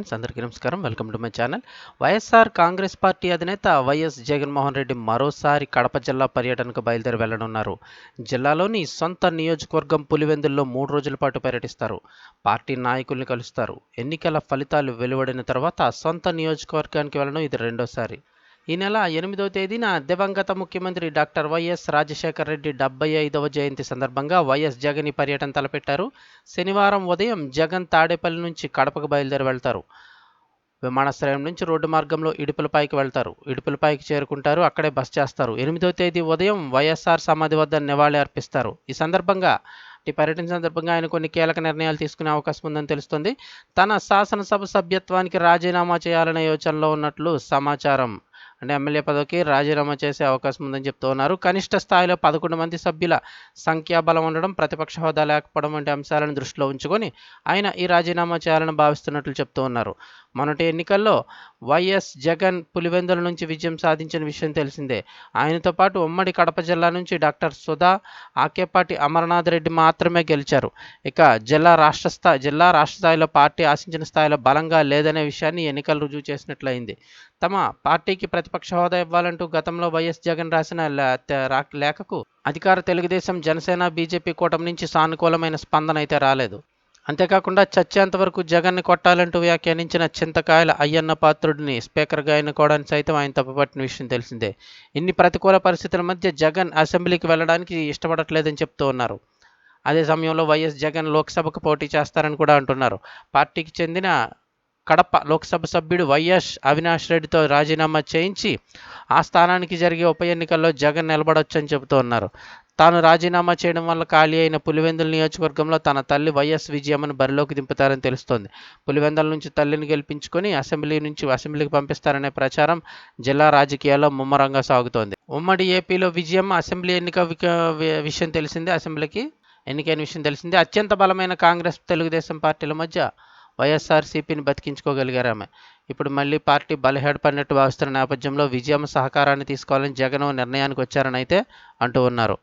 Friends అందరికీ నమస్కారం. Welcome to my channel. YSR Congress party అధినేత వైఎస్ జగన్మోహన్ రెడ్డి మరోసారి కడప జిల్లా పర్యటనకు బయలుదేరి వెళ్ళనున్నారు జిల్లాలోని సొంత నియోజకవర్గం పులివెందుల్లో మూడు రోజుల పాటు పర్యటిస్తారు. పార్టీ నాయకుల్ని కలుస్తారు. ఎన్నికల ఫలితాలు వెలువడిన తర్వాత సొంత నియోజకవర్గానికి వెళ్ళడం ఇది రెండోసారి. ఈ నెల ఎనిమిదవ తేదీన దివంగత ముఖ్యమంత్రి డాక్టర్ వైఎస్ రాజశేఖర రెడ్డి డెబ్బై ఐదవ జయంతి సందర్భంగా వైఎస్ జగన్ ఈ పర్యటన తలపెట్టారు. శనివారం ఉదయం జగన్ తాడేపల్లి నుంచి కడపకు బయలుదేరి వెళ్తారు. విమానాశ్రయం నుంచి రోడ్డు మార్గంలో ఇడుపులపైకి వెళ్తారు. ఇడుపులపైకి చేరుకుంటారు. అక్కడే బస్ చేస్తారు. ఎనిమిదవ తేదీ ఉదయం వైఎస్ఆర్ సమాధి వద్ద నివాళి అర్పిస్తారు. ఈ సందర్భంగా ఈ పర్యటన సందర్భంగా ఆయన కొన్ని కీలక నిర్ణయాలు తీసుకునే అవకాశం ఉందని తెలుస్తుంది. తన శాసనసభ సభ్యత్వానికి రాజీనామా చేయాలనే యోచనలో ఉన్నట్లు సమాచారం అంటే ఎమ్మెల్యే పదవికి రాజీనామా చేసే అవకాశం ఉందని చెప్తూ ఉన్నారు. కనిష్ట స్థాయిలో పదకొండు మంది సభ్యుల సంఖ్యాబలం ఉండడం ప్రతిపక్ష హోదా లేకపోవడం వంటి అంశాలను దృష్టిలో ఉంచుకొని ఆయన ఈ రాజీనామా చేయాలని భావిస్తున్నట్లు చెప్తూ ఉన్నారు. మొన్నటి ఎన్నికల్లో వైఎస్ జగన్ పులివెందుల నుంచి విజయం సాధించిన విషయం తెలిసిందే. ఆయనతో పాటు ఉమ్మడి కడప జిల్లా నుంచి డాక్టర్ సుధా ఆకేపాటి అమరనాథ్ రెడ్డి మాత్రమే గెలిచారు. ఇక జిల్లా రాష్ట్ర స్థాయి జిల్లా రాష్ట్ర స్థాయిలో పార్టీ ఆశించిన స్థాయిలో బలంగా లేదనే విషయాన్ని ఎన్నికలు రుజువు చేసినట్లయింది. తమ పార్టీకి ప్రతిపక్ష హోదా ఇవ్వాలంటూ గతంలో వైఎస్ జగన్ రాసిన లేఖకు అధికార తెలుగుదేశం జనసేన బీజేపీ కూటమి నుంచి సానుకూలమైన స్పందన అయితే రాలేదు. అంతేకాకుండా చచ్చేంత వరకు జగన్ని కొట్టాలంటూ వ్యాఖ్యానించిన చింతకాయల అయ్యన్న పాత్రుడిని స్పీకర్గా ఎన్నుకోవడానికి సైతం ఆయన తప్పుపట్టిన విషయం తెలిసిందే. ఇన్ని ప్రతికూల పరిస్థితుల మధ్య జగన్ అసెంబ్లీకి వెళ్ళడానికి ఇష్టపడట్లేదని చెప్తూ ఉన్నారు. అదే సమయంలో వైఎస్ జగన్ లోక్సభకు పోటీ చేస్తారని కూడా అంటున్నారు. పార్టీకి చెందిన కడప లోక్సభ సభ్యుడు వైఎస్ అవినాష్ రెడ్డితో రాజీనామా చేయించి ఆ స్థానానికి జరిగే ఉప ఎన్నికల్లో జగన్ నిలబడొచ్చని చెబుతూ ఉన్నారు. తాను రాజీనామా చేయడం వల్ల ఖాళీ అయిన పులివెందుల నియోజకవర్గంలో తన తల్లి వైఎస్ విజయమ్మను బరిలోకి దింపుతారని తెలుస్తోంది. పులివెందుల నుంచి తల్లిని గెలిపించుకొని అసెంబ్లీ నుంచి అసెంబ్లీకి పంపిస్తారనే ప్రచారం జిల్లా రాజకీయాల్లో ముమ్మరంగా సాగుతోంది. ఉమ్మడి ఏపీలో విజయమ్మ అసెంబ్లీ ఎన్నిక విషయం తెలిసిందే అసెంబ్లీకి. ఎన్నికైన విషయం తెలిసిందే. అత్యంత బలమైన కాంగ్రెస్ తెలుగుదేశం పార్టీల మధ్య వైఎస్ఆర్సీపీని బతికించుకోగలిగారు ఆమె. ఇప్పుడు మళ్ళీ పార్టీ బలహేడపడినట్టు భావిస్తున్న నేపథ్యంలో విజయం సహకారాన్ని తీసుకోవాలని జగన్ నిర్ణయానికి వచ్చారని అయితే అంటూ ఉన్నారు.